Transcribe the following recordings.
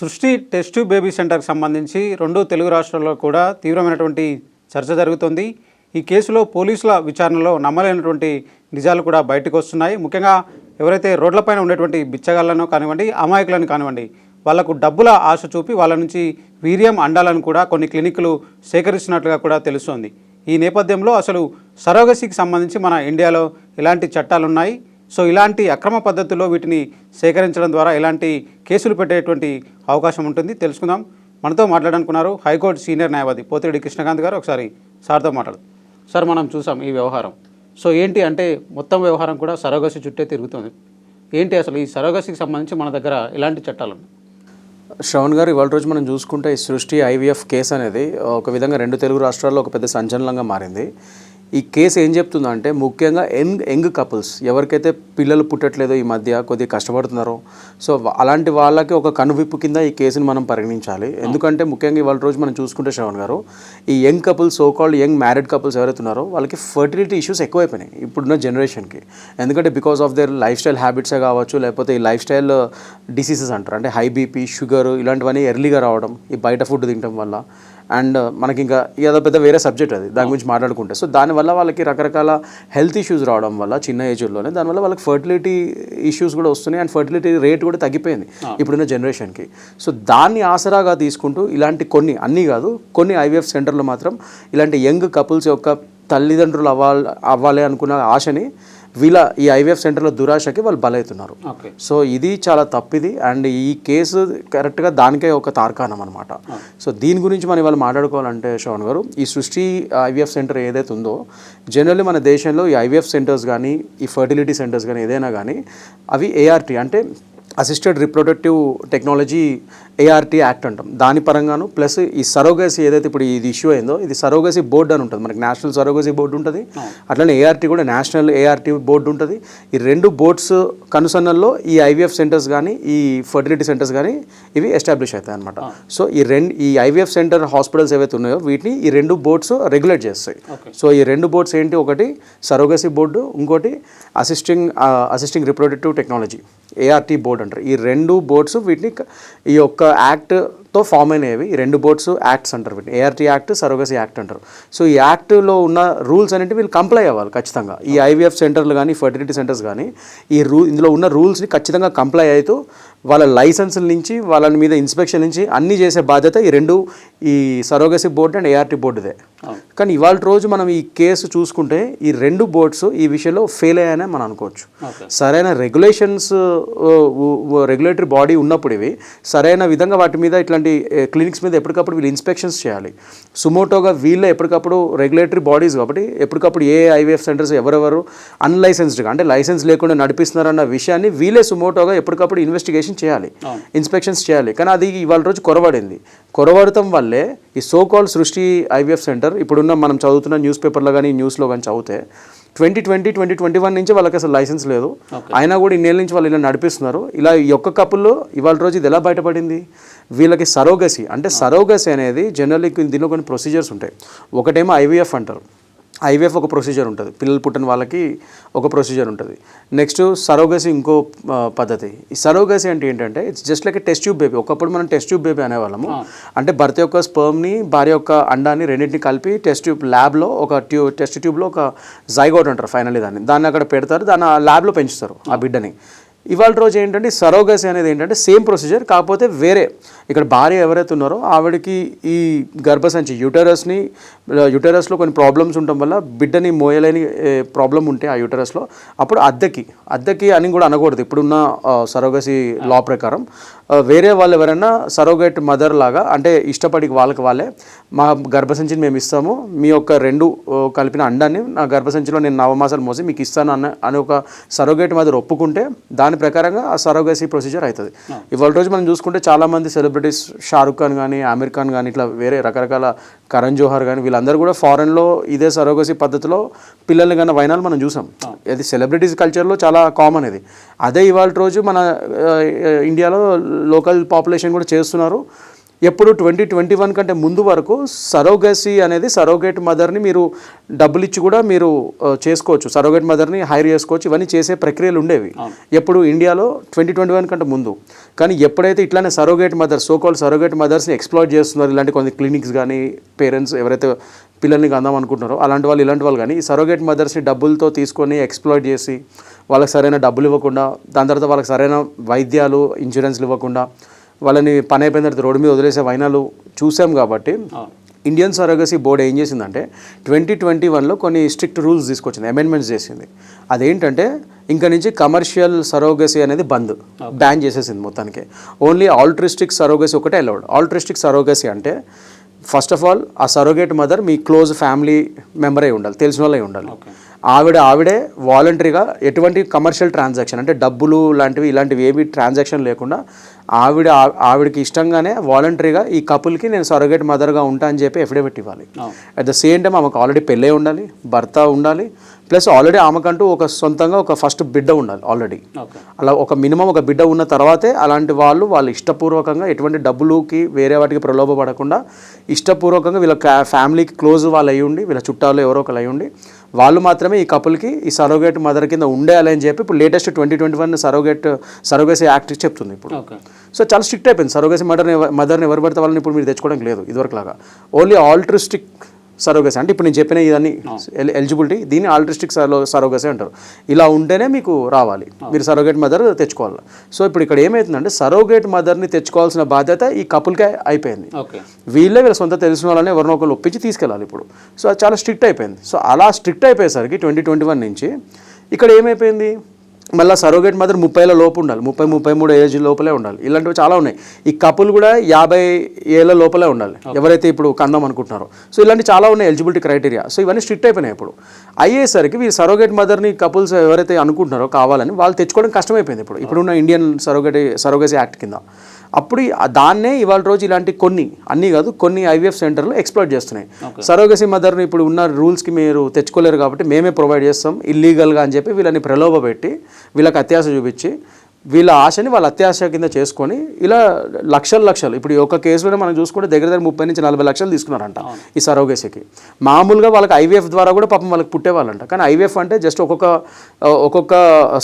సృష్టి test baby సెంటర్కి సంబంధించి రెండు తెలుగు రాష్ట్రాల్లో కూడా తీవ్రమైనటువంటి చర్చ జరుగుతుంది. ఈ కేసులో పోలీసుల విచారణలో నమ్మలేనటువంటి నిజాలు కూడా బయటకు వస్తున్నాయి. ముఖ్యంగా ఎవరైతే రోడ్లపైన ఉండేటువంటి బిచ్చగాళ్ళను కానివ్వండి అమాయకులను కానివ్వండి వాళ్ళకు డబ్బుల ఆశ చూపి వాళ్ళ నుంచి వీర్యం అండాలను కూడా కొన్ని క్లినిక్లు సేకరిస్తున్నట్లుగా కూడా తెలుస్తోంది. ఈ నేపథ్యంలో అసలు సరోగసికి సంబంధించి మన ఇండియాలో ఎలాంటి చట్టాలు ఉన్నాయి సో ఇలాంటి అక్రమ పద్ధతిలో వీటిని సేకరించడం ద్వారా ఇలాంటి కేసులు పెట్టేటువంటి అవకాశం ఉంటుంది. తెలుసుకుందాం. మనతో మాట్లాడాలనుకున్నారు హైకోర్టు సీనియర్ న్యాయవాది పోతిరెడ్డి కృష్ణకాంత్ గారు. ఒకసారి సార్తో మాట్లాడు సార్ మనం చూసాం ఈ వ్యవహారం. సో ఏంటి అంటే మొత్తం వ్యవహారం కూడా సరోగసి చుట్టే తిరుగుతుంది. ఏంటి అసలు ఈ సరోగసికి సంబంధించి మన దగ్గర ఎలాంటి చట్టాలు ఉన్నాయి శ్రవణ్ గారు ఇవాళ రోజు మనం చూసుకుంటే ఈ సృష్టి ఐవీఎఫ్ కేసు అనేది ఒక విధంగా రెండు తెలుగు రాష్ట్రాల్లో ఒక పెద్ద సంచలనంగా మారింది. ఈ కేసు ఏం చెప్తుందంటే ముఖ్యంగా యంగ్ యంగ్ కపుల్స్ ఎవరికైతే పిల్లలు పుట్టట్లేదో ఈ మధ్య కొద్దిగా కష్టపడుతున్నారో సో అలాంటి వాళ్ళకి ఒక కనువిప్పు కింద ఈ కేసుని మనం పరిగణించాలి. ఎందుకంటే ముఖ్యంగా ఇవాళ రోజు మనం చూసుకుంటే శ్రవణ్ గారు ఈ young couples so called young married couples ఎవరైతే ఉన్నారో వాళ్ళకి ఫర్టిలిటీ ఇష్యూస్ ఎక్కువైపోయినాయి ఇప్పుడున్న జనరేషన్కి. ఎందుకంటే because of their lifestyle హ్యాబిట్సే కావచ్చు లేకపోతే ఈ లైఫ్ స్టైల్ డిసీజెస్ అంటారు. అంటే హై బీపీ షుగర్ ఇలాంటివన్నీ ఎర్లీగా రావడం ఈ బయట ఫుడ్ తినడం వల్ల. అండ్ మనకి ఇంకా ఏదో పెద్ద వేరే సబ్జెక్ట్ అది దాని గురించి మాట్లాడుకుంటే. సో దానివల్ల వాళ్ళకి రకరకాల హెల్త్ ఇష్యూస్ రావడం వల్ల చిన్న ఏజ్లోనే దానివల్ల వాళ్ళకి ఫర్టిలిటీ ఇష్యూస్ కూడా వస్తున్నాయి అండ్ ఫర్టిలిటీ రేట్ కూడా తగ్గిపోయింది ఇప్పుడున్న జనరేషన్కి సో దాన్ని ఆసరాగా తీసుకుంటూ ఇలాంటి కొన్ని అన్నీ కాదు కొన్ని ఐవీఎఫ్ సెంటర్లో మాత్రం ఇలాంటి యంగ్ కపుల్స్ యొక్క తల్లిదండ్రులు అవ్వాలి అవ్వాలి అనుకున్న ఆశని వీళ్ళ ఈ ఐవీఎఫ్ సెంటర్లో దురాశకి వాళ్ళు బలవుతున్నారు సో ఇది చాలా తప్పిది. అండ్ ఈ కేసు కరెక్ట్గా దానికే ఒక తార్కాణం అనమాట సో దీని గురించి మనం ఇవాళ మాట్లాడుకోవాలంటే శ్రవణ్ గారు ఈ సృష్టి ఐవీఎఫ్ సెంటర్ ఏదైతే ఉందో జనరల్లీ మన దేశంలో ఈ ఐవీఎఫ్ సెంటర్స్ కానీ ఈ ఫర్టిలిటీ సెంటర్స్ కానీ ఏదైనా కానీ అవి ఏఆర్టీ అంటే assisted reproductive technology ART act అంటాం. దాని పరంగాను ప్లస్ ఈ సరోగసీ ఏదైతే ఇప్పుడు ఇది ఇష్యూ అయిందో ఇది సరోగసీ బోర్డు అని ఉంటుంది. మనకి నేషనల్ సరోగసీ బోర్డు ఉంటుంది. అట్లనే ఏఆర్టీ కూడా నేషనల్ ఏఆర్టీ బోర్డు ఉంటుంది. ఈ రెండు బోర్డ్స్ కనుసన్నల్లో ఈ ఐవీఎఫ్ సెంటర్స్ కానీ ఈ ఫర్టిలిటీ సెంటర్స్ కానీ ఇవి ఎస్టాబ్లిష్ అవుతాయి అనమాట సో ఈ రెండు ఈ ఐవీఎఫ్ సెంటర్ హాస్పిటల్స్ ఏవైతే ఉన్నాయో వీటిని ఈ రెండు బోర్డ్స్ రెగ్యులేట్ చేస్తాయి. సో ఈ రెండు బోర్డ్స్ ఏంటి? ఒకటి సరోగసీ బోర్డు ఇంకోటి assisting assisting reproductive technology ART board అంటారు ఈ రెండు బోర్డ్స్ వీటిని ఈ యొక్క యాక్ట్ యాక్ట్తో ఫామ్ అయినవి. ఈ రెండు బోర్డ్స్ యాక్ట్స్ అంటారు వీటిని. ఏఆర్టీ యాక్ట్ సరోగసీ యాక్ట్ అంటారు. సో ఈ యాక్ట్లో ఉన్న రూల్స్ అనేవి వీళ్ళు కంప్లై అవ్వాలి ఖచ్చితంగా. ఈ ఐవీఎఫ్ సెంటర్లు కానీ ఫర్టిలిటీ సెంటర్స్ కానీ ఈ రూ ఇందులో ఉన్న రూల్స్ని ఖచ్చితంగా కంప్లై అవుతూ వాళ్ళ లైసెన్సుల నుంచి వాళ్ళ మీద ఇన్స్పెక్షన్ నుంచి అన్నీ చేసే బాధ్యత ఈ రెండు ఈ సరోగసీ బోర్డు అండ్ ఏఆర్టీ బోర్డుదే. కానీ ఇవాళ రోజు మనం ఈ కేసు చూసుకుంటే ఈ రెండు బోర్డ్స్ ఈ విషయంలో ఫెయిల్ అయ్యాయనే మనం అనుకోవచ్చు. సరైన రెగ్యులేషన్స్ రెగ్యులేటరీ బాడీ ఉన్నప్పుడు ఇవి సరైన విధంగా వాటి మీద ఇట్లాంటి క్లినిక్స్ మీద ఎప్పటికప్పుడు వీళ్ళు ఇన్స్పెక్షన్స్ చేయాలి. సుమోటోగా వీళ్ళే ఎప్పటికప్పుడు రెగ్యులేటరీ బాడీస్ కాబట్టి ఎప్పటికప్పుడు ఏ ఐవీఎఫ్ సెంటర్స్ ఎవరెవరు అన్లైసెన్స్డ్గా అంటే లైసెన్స్ లేకుండా నడిపిస్తున్నారన్న విషయాన్ని వీళ్ళే సుమోటోగా ఎప్పటికప్పుడు ఇన్వెస్టిగేషన్ చేయాలి. ఇన్స్పెక్షన్స్ చేయాలి. కానీ అది ఇవాళ రోజు కొరవడింది. కొరవడటం వల్లే ఈ so call Srishti IVF centre ఇప్పుడున్న మనం చదువుతున్న న్యూస్ పేపర్లో కానీ న్యూస్లో కానీ చదివితే twenty twenty twenty twenty one నుంచి వాళ్ళకి అసలు లైసెన్స్ లేదు. అయినా కూడా ఇన్నేళ్ళ నుంచి వాళ్ళు ఇలా నడిపిస్తున్నారు. ఇలా ఈ ఒక్క కపుల్లో ఇవాళ రోజు ఇది ఎలా బయటపడింది? వీళ్ళకి సరోగసి అంటే సరోగసి అనేది జనరల్లీ దీనిలో కొన్ని ప్రొసీజర్స్ ఉంటాయి. ఒకటేమో ఐవీఎఫ్ అంటారు. ఐవీఎఫ్ ఒక ప్రొసీజర్ ఉంటుంది. పిల్లలు పుట్టిన వాళ్ళకి ఒక ప్రొసీజర్ ఉంటుంది. నెక్స్ట్ సరోగసి ఇంకో పద్ధతి. ఈ సరోగసి అంటే ఏంటంటే it's just like test tube baby ఒకప్పుడు మనం టెస్ట్ ట్యూబ్ బేబీ అనేవాళ్ళము. అంటే భర్త యొక్క స్పర్మ్ని భార్య యొక్క అండాన్ని రెండింటిని కలిపి టెస్ట్ ట్యూబ్ ల్యాబ్లో ఒక ట్యూ టెస్ట్ ట్యూబ్లో ఒక జైగోట్ అంటారు ఫైనల్లీ దాన్ని. దాన్ని అక్కడ పెడతారు దాన్ని ఆ ల్యాబ్లో పెంచుతారు ఆ బిడ్డని. ఇవాళ రోజు ఏంటంటే సరోగసి అనేది ఏంటంటే సేమ్ ప్రొసీజర్ కాకపోతే వేరే. ఇక్కడ భార్య ఎవరైతే ఉన్నారో ఆవిడకి ఈ గర్భసంచి యూటరస్ని యూటరస్లో కొన్ని ప్రాబ్లమ్స్ ఉండటం వల్ల బిడ్డని మోయలేని ప్రాబ్లం ఉంటే ఆ యూటరస్లో అప్పుడు అద్దెకి అద్దెకి అని కూడా అనకూడదు. ఇప్పుడున్న సరోగసి లా ప్రకారం. వేరే వాళ్ళు ఎవరైనా సరోగేట్ మదర్ లాగా అంటే ఇష్టపడి వాళ్ళకి వాళ్ళే మా గర్భసంచిని మేము ఇస్తాము మీ యొక్క రెండు కలిపిన అండాన్ని నా గర్భసంచిలో నేను నవమాసాలు మోసి మీకు ఇస్తాను అన్న అని ఒక సరోగేట్ మదర్ ఒప్పుకుంటే దాని ప్రకారంగా ఆ సరోగసీ ప్రొసీజర్ అవుతుంది. ఇవాళ రోజు మనం చూసుకుంటే చాలామంది సెలబ్రిటీస్ షారుఖ్ ఖాన్ కానీ ఆమిర్ ఖాన్ కానీ ఇట్లా వేరే రకరకాల కరణ్ జోహర్ కానీ వీళ్ళందరూ కూడా ఫారెన్లో ఇదే సరోగసీ పద్ధతిలో పిల్లల్ని కన్నా వైనాలు మనం చూసాం. అది సెలబ్రిటీస్ కల్చర్లో చాలా కామన్ ఇది. అదే ఇవాళ రోజు మన ఇండియాలో లోకల్ పాపులేషన్ కూడా చేస్తున్నారు. ఎప్పుడు ట్వంటీ ట్వంటీ వన్ కంటే ముందు వరకు సరోగసీ అనేది సరోగేట్ మదర్ని మీరు డబ్బులు ఇచ్చి కూడా మీరు చేసుకోవచ్చు. సరోగేట్ మదర్ని హైర్ చేసుకోవచ్చు. ఇవన్నీ చేసే ప్రక్రియలు ఉండేవి. ఎప్పుడు ఇండియాలో ట్వంటీ ట్వంటీ వన్ కంటే ముందు. కానీ ఎప్పుడైతే ఇట్లానే surrogate mothers so call surrogate మదర్స్ని explore చేస్తున్నారు ఇలాంటి కొన్ని క్లినిక్స్ కానీ పేరెంట్స్ ఎవరైతే పిల్లల్ని కందాం అనుకుంటున్నారో అలాంటి వాళ్ళు ఇలాంటి వాళ్ళు కానీ ఈ సరోగేట్ మదర్స్ని డబ్బులతో తీసుకొని ఎక్స్ప్లోర్ చేసి వాళ్ళకి సరైన డబ్బులు ఇవ్వకుండా దాని తర్వాత వాళ్ళకి సరైన వైద్యాలు ఇన్సూరెన్స్లు ఇవ్వకుండా వాళ్ళని పని అయిపోయిన తర్వాత రోడ్డు మీద వదిలేసే వైనాలు చూసాం కాబట్టి ఇండియన్ సరోగసీ బోర్డు ఏం చేసిందంటే ట్వంటీ ట్వంటీ వన్లో కొన్ని స్ట్రిక్ట్ రూల్స్ తీసుకొచ్చింది అమెండ్మెంట్స్ చేసింది. అదేంటంటే ఇంకా నుంచి కమర్షియల్ సరోగసీ అనేది బంద్ బ్యాన్ చేసేసింది మొత్తానికి. ఓన్లీ ఆల్ట్రిస్టిక్ సరోగసీ ఒకటే అలౌడ్ ఆల్ట్రిస్టిక్ సరోగసీ అంటే ఫస్ట్ ఆఫ్ ఆల్ ఆ సరోగేట్ మదర్ మీ క్లోజ్ ఫ్యామిలీ మెంబర్ అయి ఉండాలి తెలిసిన వాళ్ళే ఉండాలి. ఆవిడ ఆవిడే వాలంటరీగా ఎటువంటి కమర్షియల్ ట్రాన్సాక్షన్ అంటే డబ్బులు లాంటివి ఇలాంటివి ఏవి ట్రాన్సాక్షన్ లేకుండా ఆవిడ ఆవిడకి ఇష్టంగానే వాలంటరీగా ఈ కపుల్కి నేను సరోగేట్ మదర్గా ఉంటా అని చెప్పి ఎఫిడవిట్ ఇవ్వాలి. అట్ ద సేమ్ టైం ఆమెకు ఆల్రెడీ పెళ్ళే ఉండాలి భర్త ఉండాలి ప్లస్ ఆల్రెడీ ఆమెకంటూ ఒక సొంతంగా ఒక ఫస్ట్ బిడ్డ ఉండాలి ఆల్రెడీ అలా ఒక మినిమం ఒక బిడ్డ ఉన్న తర్వాతే అలాంటి వాళ్ళు వాళ్ళు ఇష్టపూర్వకంగా ఎటువంటి డబ్బులుకి వేరే వాటికి ప్రలోభపడకుండా ఇష్టపూర్వకంగా వీళ్ళ ఫ్యామిలీకి క్లోజ్ వాళ్ళు అయ్యి ఉండి వీళ్ళ చుట్టాలు ఎవరో ఒకరు అయ్యి ఉండి వాళ్ళు మాత్రమే ఈ కపుల్కి ఈ సరోగేట్ మదర్ కింద ఉండాలి అని చెప్పి ఇప్పుడు latest twenty twenty one surrogate surrogacy act చెప్తుంది ఇప్పుడు. సో చాలా స్ట్రిక్ట్ అయిపోయింది. సరోగసీ మదర్ని మదర్ని ఎవరు పడితే వాళ్ళని ఇప్పుడు మీరు తెచ్చుకోవడం లేదు ఇదివరకు లాగా ఓన్లీ ఆల్ట్రిస్టిక్ సరోగసీ. అంటే ఇప్పుడు నేను చెప్పిన ఇవన్నీ ఎలిజిబిలిటీ దీన్ని ఆల్ట్రిస్టిక్ సరో సరోగసీ అంటారు. ఇలా ఉంటేనే మీకు రావాలి. మీరు సరోగేట్ మదర్ తెచ్చుకోవాలి. సో ఇప్పుడు ఇక్కడ ఏమవుతుందంటే సరోగేట్ మదర్ని తెచ్చుకోవాల్సిన బాధ్యత ఈ కపుల్కే అయిపోయింది. వీళ్ళే వీళ్ళ సొంత తెలిసిన వాళ్ళని ఎవరినో ఒకరు ఒప్పించి తీసుకెళ్ళాలి ఇప్పుడు. సో అది చాలా స్ట్రిక్ట్ అయిపోయింది. సో అలా స్ట్రిక్ట్ అయిపోయేసరికి ట్వంటీ ట్వంటీ వన్ నుంచి ఇక్కడ ఏమైపోయింది? మళ్ళీ సరోగేట్ మదర్ ముప్పైల లోపు ఉండాలి. ముప్పై ముప్పై మూడు ఏజ్ లోపలే ఉండాలి. ఇలాంటివి చాలా ఉన్నాయి. ఈ కపుల్ కూడా యాభై ఏళ్ళ లోపలే ఉండాలి. ఎవరైతే ఇప్పుడు కందాం అనుకుంటున్నారో. సో ఇలాంటి చాలా ఉన్నాయి ఎలిజిబిలిటీ క్రైటీరియా. సో ఇవన్నీ స్ట్రిక్ట్ అయిపోయినాయి ఇప్పుడు. అయ్యేసరికి వీళ్ళు సరోగేట్ మదర్ని కపుల్స్ ఎవరైతే అనుకుంటున్నారో కావాలని వాళ్ళు తెచ్చుకోవడం కష్టమైపోయింది ఇప్పుడు. ఇప్పుడున్న ఇండియన్ సరోగేట్ సరోగసీ యాక్ట్ కింద. అప్పుడు దాన్నే ఇవాళ రోజు ఇలాంటి కొన్ని అన్నీ కాదు కొన్ని ఐవీఎఫ్ సెంటర్లు ఎక్స్ప్లోర్ చేస్తున్నాయి. సరోగసీ మదర్ని ఇప్పుడు ఉన్న రూల్స్కి మీరు తెచ్చుకోలేరు కాబట్టి మేమే ప్రొవైడ్ చేస్తాం ఇల్లీగల్గా అని చెప్పి వీళ్ళని ప్రలోభ పెట్టి వీళ్ళకి అత్యాశ చూపించి వీళ్ళ ఆశని వాళ్ళ అత్యాశ కింద చేసుకొని ఇలా లక్షలు లక్షలు. ఇప్పుడు ఈ ఒక్క కేసులోనే మనం చూసుకుంటే దగ్గర దగ్గర ముప్పై నుంచి నలభై లక్షలు తీసుకున్నారంట ఈ సరోగేసీకి మామూలుగా వాళ్ళకి ఐవీఎఫ్ ద్వారా కూడా పాపం వాళ్ళకి పుట్టేవాళ్ళంట. కానీ ఐవీఎఫ్ అంటే జస్ట్ ఒక్కొక్క ఒక్కొక్క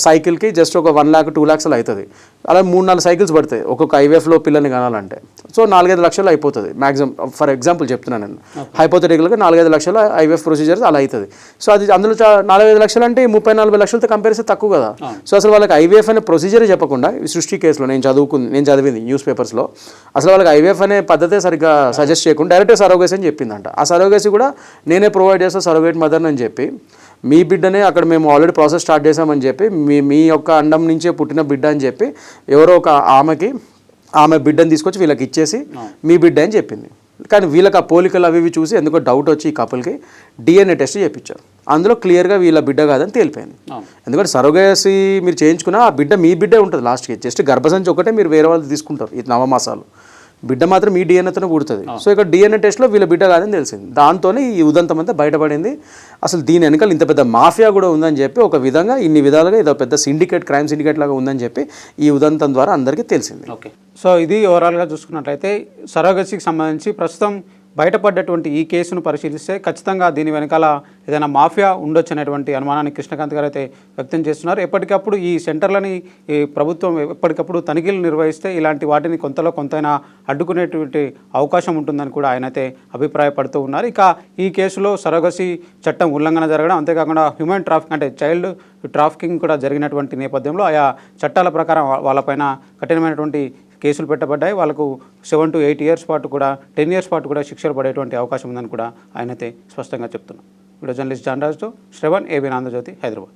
సైకిల్కి జస్ట్ ఒక వన్ ల్యాక్ టూ ల్యాక్స్ అలా అవుతుంది. అలా మూడు నాలుగు సైకిల్స్ పడతాయి. ఒక్కొక్క ఐవీఎఫ్లో పిల్లల్ని కనాలంటే. సో నాలుగైదు లక్షలు అయిపోతుంది. మ్యాక్సిమం ఫర్ ఎగ్జాంపుల్ చెప్తున్నాను నేను. హైపోథెటికల్గా నాలుగైదు లక్షల ఐవీఎఫ్ ప్రొసీజర్స్ అలా అవుతుంది. సో అది అందులో నాలుగైదు లక్షలు అంటే ముప్పై నలభై లక్షలతో కంపేర్ చేస్తే తక్కువ కదా. సో అసలు వాళ్ళకి ఐవీఎఫ్ అనే ప్రొసీజరే చెప్పకుండా ఈ సృష్టి కేసులో నేను చదువుకుంది నేను చదివింది న్యూస్ పేపర్స్లో. అసలు వాళ్ళకి ఐవీఎఫ్ అనే పద్ధతే సరిగ్గా సజెస్ట్ చేయకుండా డైరెక్ట్ సరోగేసి అని చెప్పిందంట. ఆ సరోగేసి కూడా నేనే ప్రొవైడ్ చేస్తా సరోగేట్ మదర్ అని చెప్పి. మీ బిడ్డనే అక్కడ మేము ఆల్రెడీ ప్రాసెస్ స్టార్ట్ చేసామని చెప్పి మీ మీ యొక్క అండం నుంచే పుట్టిన బిడ్డ అని చెప్పి ఎవరో ఒక ఆమెకి ఆమె బిడ్డని తీసుకొచ్చి వీళ్ళకి ఇచ్చేసి మీ బిడ్డ అని చెప్పింది. కానీ వీళ్ళకి ఆ పోలికలు అవి ఇవి చూసి ఎందుకో డౌట్ వచ్చి ఈ కపుల్కి డిఎన్ఏ టెస్ట్ చేయించారు. అందులో క్లియర్గా వీళ్ళ బిడ్డ కాదని తేలిపోయింది. ఎందుకంటే సరోగేసి మీరు చేయించుకున్నా ఆ బిడ్డ మీ బిడ్డే ఉంటుంది లాస్ట్కి జస్ట్ గర్భసంచి ఒకటే మీరు వేరే వాళ్ళు తీసుకుంటారు ఈ నవమాసాలు. బిడ్డ మాత్రం మీ డిఎన్ఏతోనే పుడుతుంది. సో ఇక్కడ డిఎన్ఏ టెస్ట్లో వీళ్ళ బిడ్డ కాదని తెలిసింది. దాంతోనే ఈ ఉదంతం అంతా బయటపడింది. అసలు దీని వెనకాల ఇంత పెద్ద మాఫియా కూడా ఉందని చెప్పి ఒక విధంగా ఇన్ని విధాలుగా ఇదో పెద్ద సిండికేట్ క్రైమ్ సిండికేట్ లాగా ఉందని చెప్పి ఈ ఉదంతం ద్వారా అందరికీ తెలిసింది. ఓకే. సో ఇది ఓవరాల్గా చూసుకున్నట్లయితే సరోగసికి సంబంధించి ప్రస్తుతం బయటపడ్డటువంటి ఈ కేసును పరిశీలిస్తే ఖచ్చితంగా దీని వెనకాల ఏదైనా మాఫియా ఉండొచ్చు అనేటువంటి అనుమానాన్ని కృష్ణకాంత్ గారు అయితే వ్యక్తం చేస్తున్నారు. ఎప్పటికప్పుడు ఈ సెంటర్లని ఈ ప్రభుత్వం ఎప్పటికప్పుడు తనిఖీలు నిర్వహిస్తే ఇలాంటి వాటిని కొంతలో కొంతైనా అడ్డుకునేటువంటి అవకాశం ఉంటుందని కూడా ఆయన అయితే అభిప్రాయపడుతూ ఉన్నారు. ఇక ఈ కేసులో సరోగసి చట్టం ఉల్లంఘన జరగడం అంతేకాకుండా హ్యూమన్ ట్రాఫిక్ అంటే చైల్డ్ ట్రాఫికింగ్ కూడా జరిగినటువంటి నేపథ్యంలో ఆయా చట్టాల ప్రకారం వాళ్ళపైన కఠినమైనటువంటి కేసులు పెట్టబడ్డాయి. వాళ్ళకు సెవెన్ టు ఎయిట్ ఇయర్స్ పాటు కూడా టెన్ ఇయర్స్ పాటు కూడా శిక్షలు పడేటువంటి అవకాశం ఉందని కూడా ఆయన అయితే స్పష్టంగా చెప్తున్నారు వీడియో జర్నలిస్ట్ జాన్ రాజుతో శ్రవణ్ ఏబీ ఆంధ్రజ్యోతి హైదరాబాద్.